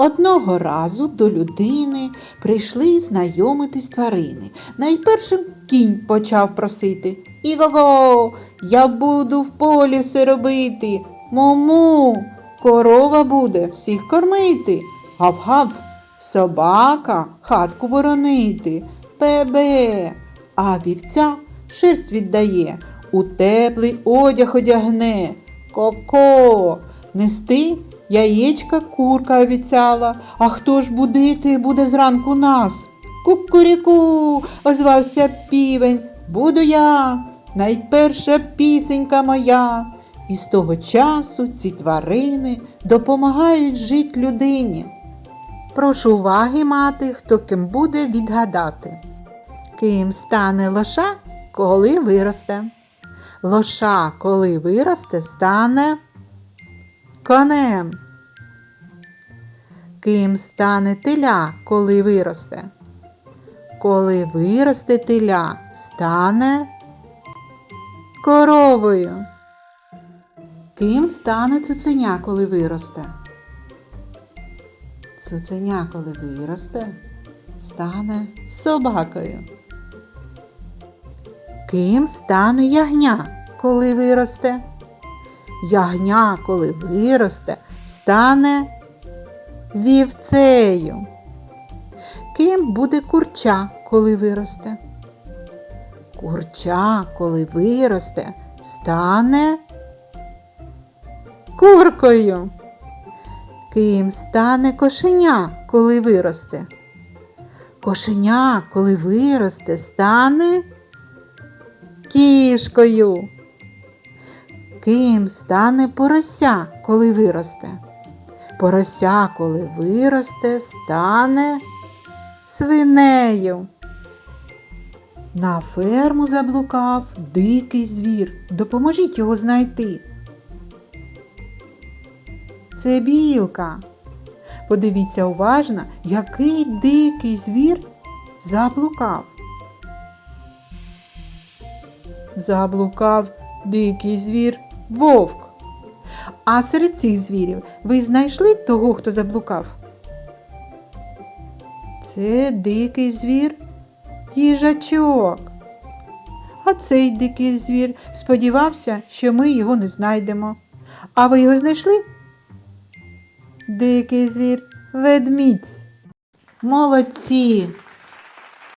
Одного разу до людини прийшли знайомитись тварини. Найпершим кінь почав просити. Іго-го, я буду в полі все робити. Мому, корова буде всіх кормити. Гав-гав, собака хатку боронити. Бе-бе, а вівця шерсть віддає, у теплий одяг одягне. Ко-ко, нести яєчка курка обіцяла. А хто ж будити буде зранку нас? Кукуріку, озвався півень. Буду я, найперша пісенька моя. І з того часу ці тварини допомагають жити людині. Прошу уваги мати, хто ким буде відгадати. Ким стане лоша, коли виросте. Лоша, коли виросте, стане конем. Ким стане теля, коли виросте? Коли виросте теля, стане коровою. Ким стане цуценя, коли виросте? Цуценя, коли виросте, стане собакою. Ким стане ягня, коли виросте? Ягня, коли виросте, стане вівцею. Ким буде курча, коли виросте? Курча, коли виросте, стане куркою. Ким стане кошеня, коли виросте? Кошеня, коли виросте, стане кішкою. Ким стане порося, коли виросте? Порося, коли виросте, стане свинею. На ферму заблукав дикий звір. Допоможіть його знайти. Це білка. Подивіться уважно, який дикий звір заблукав. Заблукав дикий звір вовк. А серед цих звірів ви знайшли того, хто заблукав? Це дикий звір їжачок. А цей дикий звір сподівався, що ми його не знайдемо. А ви його знайшли? Дикий звір ведмідь. Молодці!